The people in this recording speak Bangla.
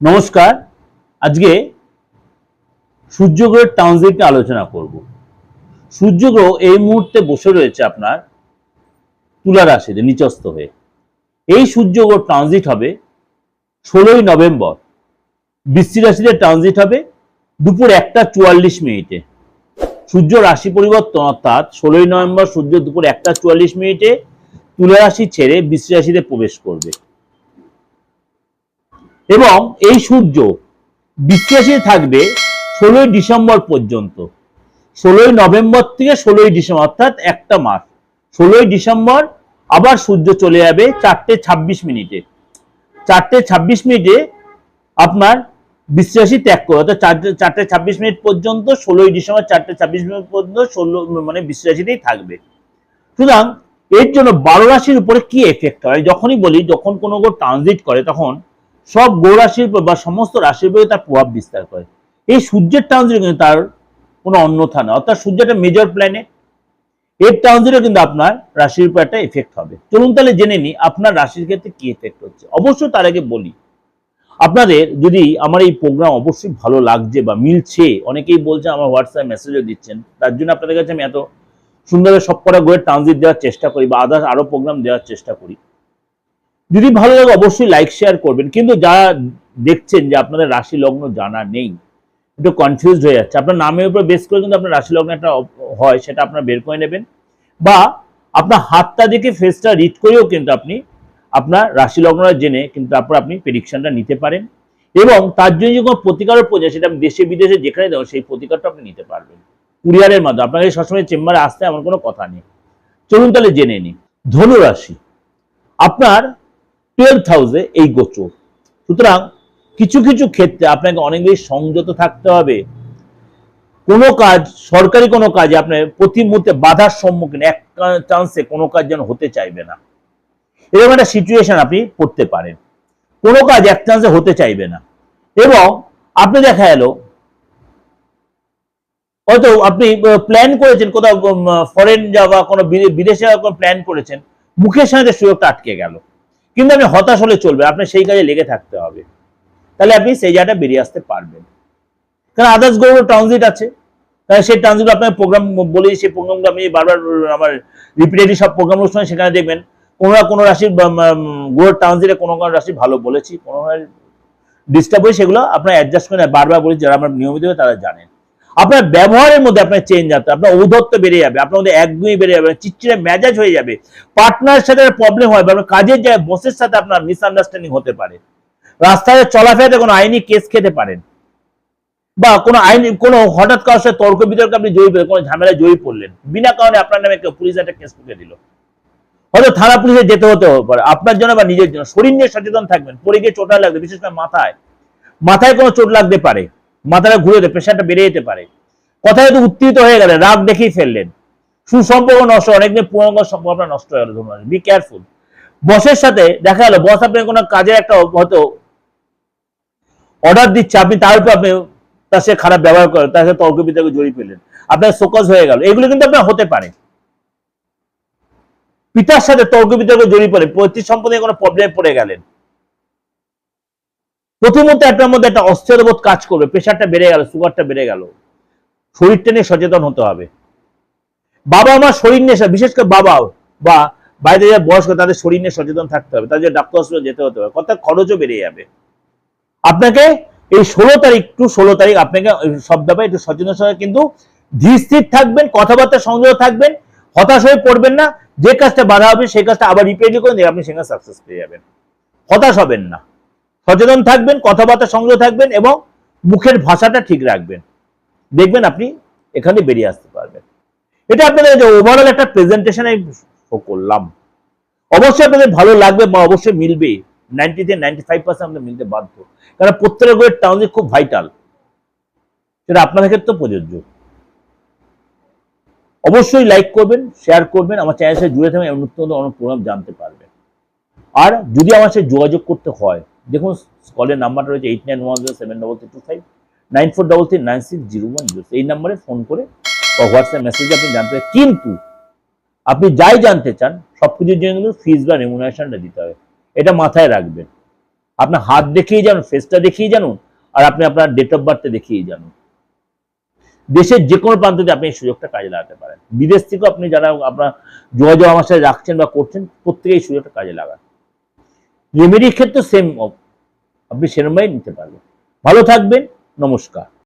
নমস্কার। আজকে সূর্যগ্রহের ট্রানজিট নিয়ে আলোচনা করব। সূর্যগ্রহ এই মুহূর্তে বসে রয়েছে আপনার তুলা রাশিতে, নিচস্থ হয়ে। এই সূর্যগ্রহ ট্রানজিট হবে ষোলোই নভেম্বর। বৃষ্টি রাশিতে ট্রানজিট হবে দুপুর একটা চুয়াল্লিশ মিনিটে। সূর্য রাশি পরিবর্তন অর্থাৎ ষোলোই নভেম্বর সূর্য দুপুর একটা চুয়াল্লিশ মিনিটে তুলা রাশি ছেড়ে বৃষ্টি রাশিতে প্রবেশ করবে। এবং এই সূর্য বিশ্বাসী থাকবে ষোলোই ডিসেম্বর পর্যন্ত। ষোলোই নভেম্বর থেকে ষোলোই ডিসেম্বর, অর্থাৎ একটা মাস। ষোলোই ডিসেম্বর আবার সূর্য চলে যাবে চারটে ছাব্বিশ মিনিটে। চারটে ছাব্বিশ মিনিটে আপনার বিশ্বাসী ত্যাগ করে অর্থাৎ চারটে ছাব্বিশ মিনিট পর্যন্ত, ষোলোই ডিসেম্বর চারটে ছাব্বিশ মিনিট পর্যন্ত ষোলো মানে বিশ্বাসীতেই থাকবে। সুতরাং এর জন্য বারো রাশির উপরে কি এফেক্ট হয়? যখনই বলি, যখন কোনো ট্রানজিট করে, তখন সব গ্রহ রাশির উপর বা সমস্ত রাশির উপরে তার প্রভাব বিস্তার করে। এই সূর্যের ট্রানজিট কিন্তু তার কোনো অন্যথা না অর্থাৎ সূর্য একটা মেজর প্ল্যানেট এর ট্রানজিটও কিন্তু আপনার রাশির উপর একটা এফেক্ট হবে। চলুন তাহলে জেনে নিই আপনার রাশির ক্ষেত্রে কি এফেক্ট হচ্ছে। অবশ্যই তার আগে বলি, আপনাদের যদি আমার এই প্রোগ্রাম অবশ্যই ভালো লাগছে বা মিলছে, অনেকেই বলছে আমার হোয়াটসঅ্যাপ মেসেজও দিচ্ছেন, তার জন্য আপনাদের কাছে আমি এত সুন্দর সবকটা গোয়ের ট্রানজিট দেওয়ার চেষ্টা করি বা আদার্স আরও প্রোগ্রাম দেওয়ার চেষ্টা করি। যদি ভালো লাগে অবশ্যই লাইক শেয়ার করবেন। কিন্তু যারা দেখছেন যে আপনাদের রাশি লগ্ন জানা নেই, একটু কনফিউজ হয়ে যাচ্ছে। আপনার নামের উপর বেস করে কিন্তু আপনার রাশি লগ্ন একটা হয়, সেটা আপনার বের করে নেবেন। বা আপনার হাতটা দেখে ফেসটা রিড করেও কিন্তু আপনি আপনার রাশি লগ্নটা জেনে কিন্তু তারপর আপনি প্রেডিকশনটা নিতে পারেন। এবং তার জন্য যে কোনো প্রতিকারও প্রয়োজন সেটা আপনি দেশে, বিদেশে যেখানে দেওয়া সেই প্রতিকারটা আপনি নিতে পারবেন। কুরিয়ারের মাধ্যমে। আপনাকে সবসময় চেম্বারে আসতে আমার কোনো কথা নেই। চলুন তাহলে জেনে নিই ধনু রাশি আপনার টুয়েলভ হাউসে এই গোচর। সুতরাং কিছু কিছু ক্ষেত্রে আপনাকে অনেক বেশি সংযত থাকতে হবে। কোনো কাজ, সরকারি কোনো কাজে আপনার প্রতি মুহূর্তে বাধার সম্মুখীন, এক চান্সে কোনো কাজ যেন হতে চাইবে না। এরকম একটা সিচুয়েশন আপনি পড়তে পারেন। কোনো কাজ এক চান্সে হতে চাইবে না। এবং আপনি দেখা এলো হয়তো আপনি প্ল্যান করেছেন, কোথাও ফরেন যাওয়া, কোনো বিদে- বিদেশে যাওয়ার কোনো প্ল্যান করেছেন, মুখের সাথে সুযোগটা আটকে গেল। কিন্তু আপনি হতাশ হলে চলবে, আপনার সেই কাজে লেগে থাকতে হবে। তাহলে আপনি সেই জায়গাটা বেরিয়ে আসতে পারবেন। কারণ আদার্স গ্রহ ট্রানজিট আছে। তাহলে সেই ট্রানজিট আপনার প্রোগ্রাম বলি সেই প্রোগ্রামগুলো আপনি বারবার আমার রিপিটেডলি সব প্রোগ্রামগুলো সময় সেখানে দেখবেন কোনো না কোনো রাশির গ্রহ ট্রানজিটে কোনো কোনো রাশি ভালো বলেছি, কোনো ডিস্টার্ব হয়ে সেগুলো আপনার অ্যাডজাস্ট করে বারবার বলি যারা আমার নিয়মিত তারা জানেন। আপনার ব্যবহারের মধ্যে আপনার চেঞ্জ আসবে, আপনার ঔদ্ধত্য বেড়ে যাবে, আপনার মধ্যে একগুঁয়ে বেড়ে যাবে চিটচিড়ে মেজাজ হয়ে যাবে। পার্টনারের সাথে প্রবলেম হয় বা আপনার কাজের জায়গায় বসের সাথে আপনার মিসআন্ডারস্ট্যান্ডিং হতে পারে। রাস্তায় চলাফেরাতে কোনো আইনি কেস খেতে পারেন। বা কোনো আইনি, কোনো হঠাৎ কারোর সাথে তর্ক বিতর্কে আপনি জয়ী পেলেন কোনো ঝামেলায় জয়ী পড়লেন, বিনা কারণে আপনার নামে কেউ পুলিশ একটা কেস ঠুকে দিল। হয়তো থানা পুলিশে যেতে হতে পারে, আপনার জন্য বা নিজের জন্য। শরীর নিয়ে সচেতন থাকবেন, পড়ে গিয়ে চোটা লাগবে, বিশেষ করে মাথায়। মাথায় কোনো চোট লাগতে পারে। মাথাটা ঘুরে যেতে প্রেশারটা বেড়ে যেতে পারে। কথায় হয়তো উত্তেজিত হয়ে গেলেন, রাগ দেখেই ফেললেন। সুসম্পর্ক নষ্ট, অনেকদিন পুরনো সম্পর্ক নষ্ট হয়ে গেল ধরুন বি কেয়ারফুল বসের সাথে দেখা গেল, বস আপনার কোনো কাজের একটা হয়তো অর্ডার দিচ্ছে, আপনি তার উপর আপনি তার সাথে খারাপ ব্যবহার করেন, তার সাথে তর্ক বিতর্কে জড়িয়ে পেলেন আপনার সোকস হয়ে গেল। এগুলো কিন্তু আপনার হতে পারে। পিতার সাথে তর্ক বিতর্কে জড়িয়ে পড়ে, পৈতৃক সম্পদে কোনো প্রবলেমে পড়ে গেলেন। প্রথমত আপনার মধ্যে একটা অস্থিরবোধ কাজ করবে প্রেশারটা বেড়ে গেল সুগারটা বেড়ে গেল। শরীরটা নিয়ে সচেতন হতে হবে। বাবা আমার শরীর নিয়ে বিশেষ করে বাবাও বা বাইরে যারা বয়স্ক, তাদের শরীর নিয়ে সচেতন থাকতে হবে, তাদের ডাক্তার হসপিটাল যেতে হতে হবে কথা খরচও বেড়ে যাবে। আপনাকে এই ষোলো তারিখ টু ষোলো তারিখ আপনাকে সব ব্যাপারে একটু সচেতন সঙ্গে কিন্তু ধীর স্থির থাকবেন, কথাবার্তা সংযোগ থাকবেন, হতাশ হয়ে পড়বেন না, যে কাজটা বাধা হবে, সেই কাজটা আবার রিপেয়ারি করে দিয়ে আপনি সেখানে সাকসেস পেয়ে যাবেন। হতাশ হবেন না। সচেতন থাকবেন, কথাবার্তা সংযোগ থাকবেন এবং মুখের ভাষাটা ঠিক রাখবেন। দেখবেন আপনি এখানে বেরিয়ে আসতে পারবেন। এটা আপনাদের যে ওভারঅল একটা প্রেজেন্টেশনে করলাম। অবশ্যই আপনাদের ভালো লাগবে বা অবশ্যই মিলবে। নাইনটি থেকে নাইনটি ফাইভ পার্সেন্ট আপনাদের মিলতে বাধ্য। কারণ প্রত্যেকের করে টাউনজি খুব ভাইটাল সেটা আপনাদের ক্ষেত্রে প্রযোজ্য। অবশ্যই লাইক করবেন শেয়ার করবেন, আমার চ্যানেলের সাথে জুড়ে থাকবেন নতুন নতুন অনেক প্রোগ্রাম জানতে পারবেন। আর যদি আমার সাথে যোগাযোগ করতে হয় দেখুন কলের নাম্বারটা রয়েছে eight nine one zero seven double three two five nine four double three nine six zero one zero এই নাম্বারে ফোন করে বা হোয়াটসঅ্যাপ মেসেজে আপনি জানতে পারেন। কিন্তু আপনি যাই জানতে চান সব কিছুর জন্য কিন্তু ফিজ বা রেমুনারেশনটা দিতে হবে। এটা মাথায় রাখবেন। আপনার হাত দেখিয়ে জানুন ফেসটা দেখিয়ে জানুন, আর আপনি আপনার ডেট অফ বার্থটা দেখিয়ে জানুন। দেশের যে কোনো প্রান্ত থেকে আপনি এই সুযোগটা কাজে লাগাতে পারেন। বিদেশ থেকেও আপনি যারা আপনার যোগাযোগ আমার সাথে রাখছেন বা করছেন প্রত্যেকে এই সুযোগটা কাজে লাগান। রেমেডির ক্ষেত্রে সেম আপনি সেরমভাবে নিতে পারবেন। ভালো থাকবেন নমস্কার।